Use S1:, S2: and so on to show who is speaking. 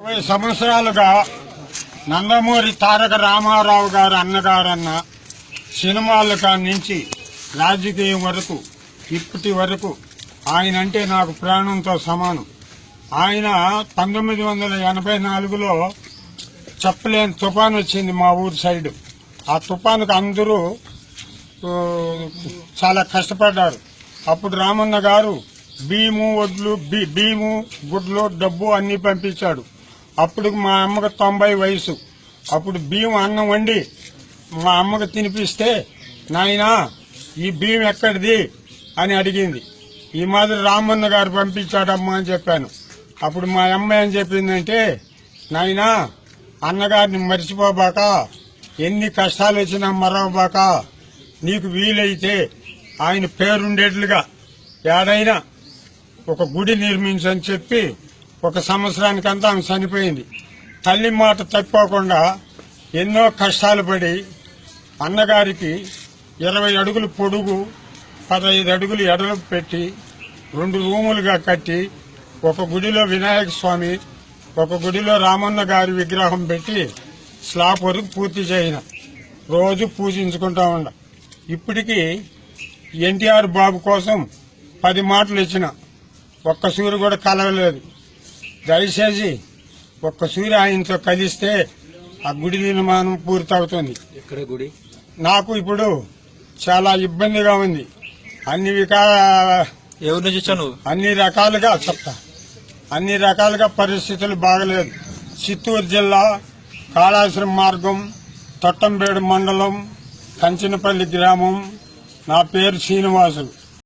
S1: ఇరవై సంవత్సరాలుగా నందమూరి తారక రామారావు గారు అన్నగారన్న సినిమాల నుంచి రాజకీయం వరకు ఇప్పటి వరకు ఆయన అంటే నాకు ప్రాణంతో సమానం. ఆయన పంతొమ్మిది వందల ఎనభై నాలుగులో చెప్పలేని తుఫాన్ వచ్చింది మా ఊరి సైడ్. ఆ తుఫానుకు అందరూ చాలా కష్టపడ్డారు. అప్పుడు రామన్న గారు భీము వడ్లు బి- బియ్యము గుడ్లు డబ్బు అన్నీ పంపించాడు. అప్పుడు మా అమ్మకు తొంభై వయసు. అప్పుడు బియ్యం అన్నం వండి మా అమ్మకు తినిపిస్తే నాయనా ఈ బియ్యం ఎక్కడిది? అని అడిగింది. ఈ మాదిరి రామన్న గారు పంపించాడమ్మా అని చెప్పాను. అప్పుడు మా అమ్మ ఏం చెప్పిందంటే నాయనా అన్నగారిని మర్చిపోబాక ఎన్ని కష్టాలు వచ్చినా మరవబాక నీకు వీలైతే ఆయన పేరుండేట్లుగా. ఏడైనా ఒక గుడి నిర్మించని చెప్పి ఒక సంవత్సరానికంతా ఆమె చనిపోయింది. తల్లి మాట తప్పకుండా ఎన్నో కష్టాలు పడి అన్నగారికి ఇరవై అడుగులు పొడుగు పదహైదు అడుగులు ఎడలు పెట్టి రెండు రూములుగా కట్టి ఒక గుడిలో వినాయక స్వామి ఒక గుడిలో రామన్న గారి విగ్రహం పెట్టి స్లాబ్ వరకు పూర్తి చేయన. రోజు పూజించుకుంటా ఉండ. ఇప్పటికీ ఎన్టీఆర్ బాబు కోసం పది మాటలు ఇచ్చిన. ఒక్క సూరు కూడా కలవలేదు. దయచేసి ఒక్క సూర్య ఆయనతో కలిస్తే ఆ గుడి నిర్మాణం పూర్తవుతుంది.
S2: ఎక్కడ గుడి?
S1: నాకు ఇప్పుడు చాలా ఇబ్బందిగా ఉంది. అన్ని వికా
S2: ఎవరి నుంచి
S1: అన్ని రకాలుగా చెప్తా. అన్ని రకాలుగా పరిస్థితులు బాగలేదు. చిత్తూరు జిల్లా కాళాశ్రం మార్గం తొట్టంబేడు మండలం కంచినపల్లి గ్రామం. నా పేరు శ్రీనివాసులు.